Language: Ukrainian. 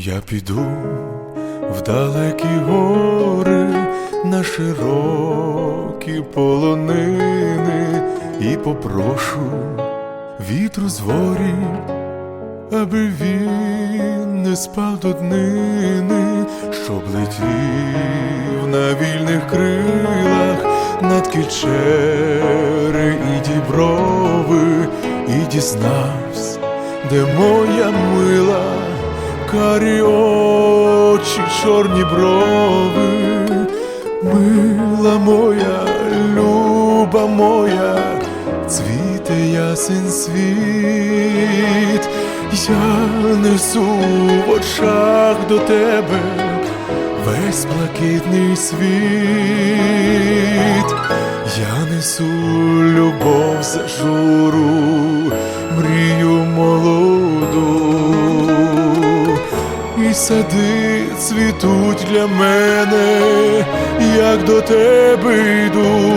Я піду в далекі гори на широкі полонини і попрошу вітру з ворі, аби він не спав до днини, щоб летів на вільних крилах над кільчери і діброви, і дізнавсь, де моя мила, карі очі, чорні брови, мила моя, люба моя, цвіте ясен світ, я несу в очах до тебе весь блакитний світ, я несу любов за журу, сади цвітуть для мене, як до тебе йду.